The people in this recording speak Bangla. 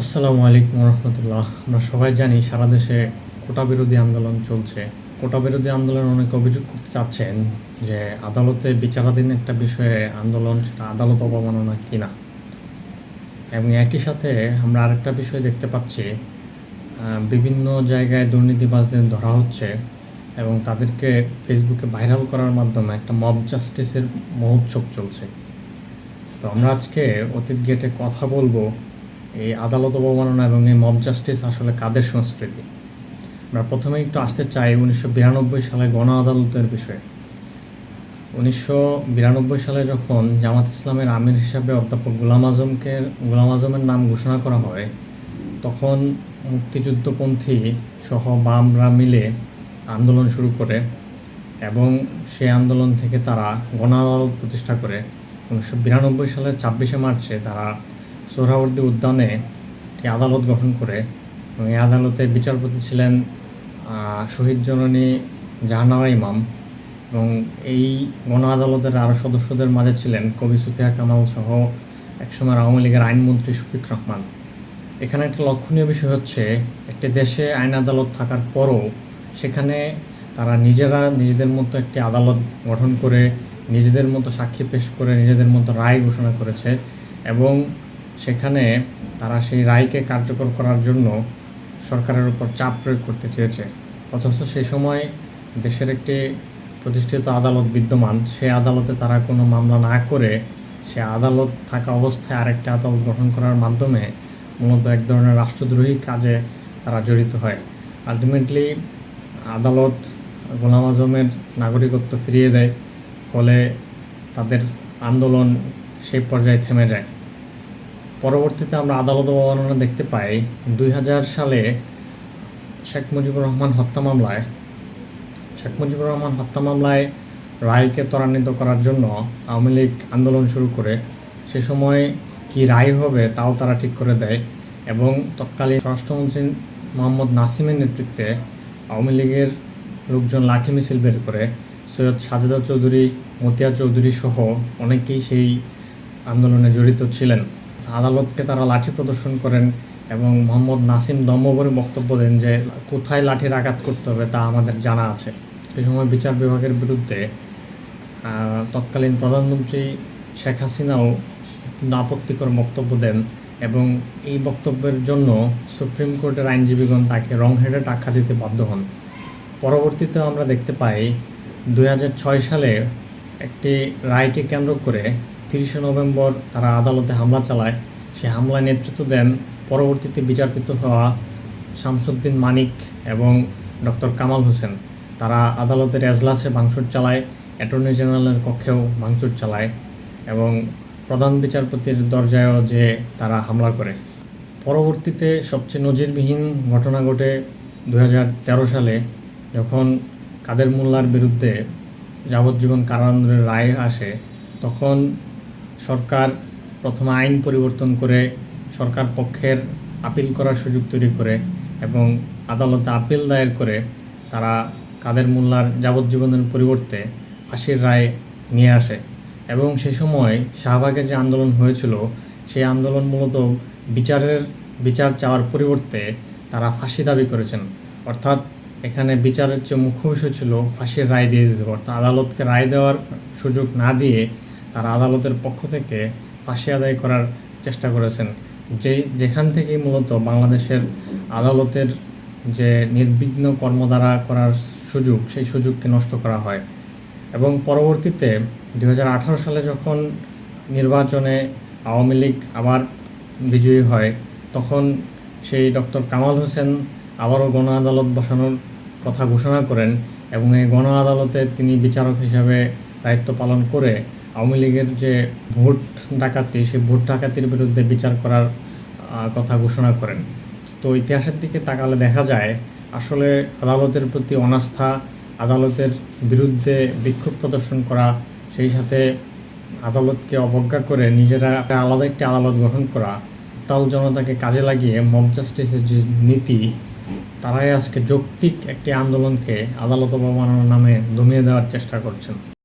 আসসালামু আলাইকুম রহমতুল্লাহ। আমরা সবাই জানি সারা দেশে কোটা বিরোধী আন্দোলন চলছে। কোটা বিরোধী আন্দোলন অনেক অভিযোগ করতে চাচ্ছেন যে আদালতে বিচারাধীন একটা বিষয়ে আন্দোলন, সেটা আদালত অবমাননা কিনা? এবং একই সাথে আমরা আরেকটা বিষয় দেখতে পাচ্ছি বিভিন্ন জায়গায় দুর্নীতিবাজদের ধরা হচ্ছে এবং তাদেরকে ফেসবুকে ভাইরাল করার মাধ্যমে একটা মব জাস্টিসের মহোৎসব চলছে। তো আমরা আজকে অতীত গেটে কথা বলব এই আদালত অবমাননা এবং এই মব জাস্টিস আসলে কাদের সংস্কৃতি? আমরা প্রথমে একটু আসতে চাই উনিশশো বিরানব্বই সালে গণ আদালতের বিষয়ে। উনিশশো বিরানব্বই সালে যখন জামাত ইসলামের আমির হিসাবে অধ্যাপক গুলাম আজমকে, গোলাম আজমের নাম ঘোষণা করা হয়, তখন মুক্তিযুদ্ধপন্থী সহ বামরা মিলে আন্দোলন শুরু করে এবং সেই আন্দোলন থেকে তারা গণ আদালত প্রতিষ্ঠা করে। উনিশশো বিরানব্বই সালের ছাব্বিশে মার্চে তারা সোহরাওয়ার্দী উদ্যানে একটি আদালত গঠন করে এবং এই আদালতে বিচারপতি ছিলেন শহীদ জননী জাহানারা ইমাম এবং এই গণ আদালতের আরও সদস্যদের মাঝে ছিলেন কবি সুফিয়া কামাল সহ একসময় আওয়ামী লীগের আইনমন্ত্রী শফিক রহমান। এখানে একটা লক্ষণীয় বিষয় হচ্ছে, একটি দেশে আইন আদালত থাকার পরও সেখানে তারা নিজেরা নিজেদের মতো একটি আদালত গঠন করে, নিজেদের মতো সাক্ষী পেশ করে, নিজেদের মতো রায় ঘোষণা করেছে এবং সেখানে তারা সেই রায়কে কার্যকর করার জন্য সরকারের উপর চাপ প্রয়োগ করতে চেয়েছে। অথচ সেই সময় দেশের একটি প্রতিষ্ঠিত আদালত বিদ্যমান, সেই আদালতে তারা কোনো মামলা না করে সে আদালত থাকা অবস্থায় আরেকটি আদালত গঠন করার মাধ্যমে মূলত এক ধরনের রাষ্ট্রদ্রোহী কাজে তারা জড়িত হয়। আলটিমেটলি আদালত গোলাম আজমের নাগরিকত্ব ফিরিয়ে দেয়, ফলে তাদের আন্দোলন সেই পর্যায়ে থেমে যায়। পরবর্তীতে আমরা আদালত অবমাননা দেখতে পাই। দুই হাজার সালে শেখ মুজিবুর রহমান হত্যা মামলায়, শেখ মুজিবুর রহমান হত্যা মামলায় রায়কে ত্বরান্বিত করার জন্য আওয়ামী লীগ আন্দোলন শুরু করে। সে সময় কি রায় হবে তাও তারা ঠিক করে দেয় এবং তৎকালীন স্বরাষ্ট্রমন্ত্রী মোহাম্মদ নাসিমের নেতৃত্বে আওয়ামী লীগের লোকজন লাঠি মিছিল বের করে। সৈয়দ সাজেদা চৌধুরী, মতিয়া চৌধুরী সহ অনেকেই সেই আন্দোলনে জড়িত ছিলেন। আদালতকে তারা লাঠি প্রদর্শন করেন এবং মোহাম্মদ নাসিম দম্বরে বক্তব্য দেন যে, কোথায় লাঠির আঘাত করতে হবে তা আমাদের জানা আছে। সেই সময় বিচার বিভাগের বিরুদ্ধে তৎকালীন প্রধানমন্ত্রী শেখ হাসিনাও আপত্তিকর বক্তব্য দেন এবং এই বক্তব্যের জন্য সুপ্রিম কোর্টের আইনজীবীগণ তাকে রং হেডে টাকা দিতে বাধ্য হন। পরবর্তীতে আমরা দেখতে পাই দু হাজার ছয় সালে একটি রায়কে কেন্দ্র করে তিরিশে নভেম্বর তারা আদালতে হামলা চালায়। সে হামলায় নেতৃত্ব দেন পরবর্তীতে বিচারকৃত হওয়া শামসুদ্দিন মানিক এবং ডক্টর কামাল হোসেন। তারা আদালতের এজলাসে ভাঙচুর চালায়, অ্যাটর্নি জেনারেলের কক্ষেও ভাঙচুর চালায় এবং প্রধান বিচারপতির দরজায়ও যে তারা হামলা করে। পরবর্তীতে সবচেয়ে নজিরবিহীন ঘটনা ঘটে দু হাজার তেরো সালে যখন কাদের মোল্লার বিরুদ্ধে যাবজ্জীবন কারাদণ্ডের রায় আসে, তখন সরকার প্রথমে আইন পরিবর্তন করে সরকার পক্ষের আপিল করার সুযোগ তৈরি করে এবং আদালতে আপিল দায়ের করে তারা কাদের মোল্লার যাবজ্জীবনের পরিবর্তে ফাঁসির রায় নিয়ে আসে। এবং সে সময় শাহবাগে যে আন্দোলন হয়েছিল, সেই আন্দোলন মূলত বিচারের, বিচার চাওয়ার পরিবর্তে তারা ফাঁসি দাবি করেছেন। অর্থাৎ এখানে বিচারের যে মুখ্য বিষয় ছিল, ফাঁসির রায় দিয়ে দিতে অর্থাৎ আদালতকে রায় দেওয়ার সুযোগ না দিয়ে তারা আদালতের পক্ষ থেকে ফাঁসি আদায় করার চেষ্টা করেছেন। যে যেখান থেকে মূলত বাংলাদেশের আদালতের যে নির্বিঘ্ন কর্মধারা করার সুযোগ, সেই সুযোগকে নষ্ট করা হয়। এবং পরবর্তীতে দু হাজার আঠারো সালে যখন নির্বাচনে আওয়ামী লীগ আবার বিজয়ী হয়, তখন সেই ডক্টর কামাল হোসেন আবারও গণ আদালত বসানোর কথা ঘোষণা করেন এবং এই গণ আদালতে তিনি বিচারক হিসাবে দায়িত্ব পালন করে আওয়ামী লীগের যে ভোট ডাকাতি, সেই ভোট ডাকাতির বিরুদ্ধে বিচার করার কথা ঘোষণা করেন। তো ইতিহাসের দিকে তাকালে দেখা যায়, আসলে আদালতের প্রতি অনাস্থা, আদালতের বিরুদ্ধে বিক্ষোভ প্রদর্শন করা, সেই সাথে আদালতকে অবজ্ঞা করে নিজেরা আলাদা একটি আদালত গঠন করা, তাল জনতাকে কাজে লাগিয়ে মব জাস্টিসের যে নীতি, তারাই আজকে যৌক্তিক একটি আন্দোলনকে আদালত অবমাননার নামে দমিয়ে দেওয়ার চেষ্টা করছেন।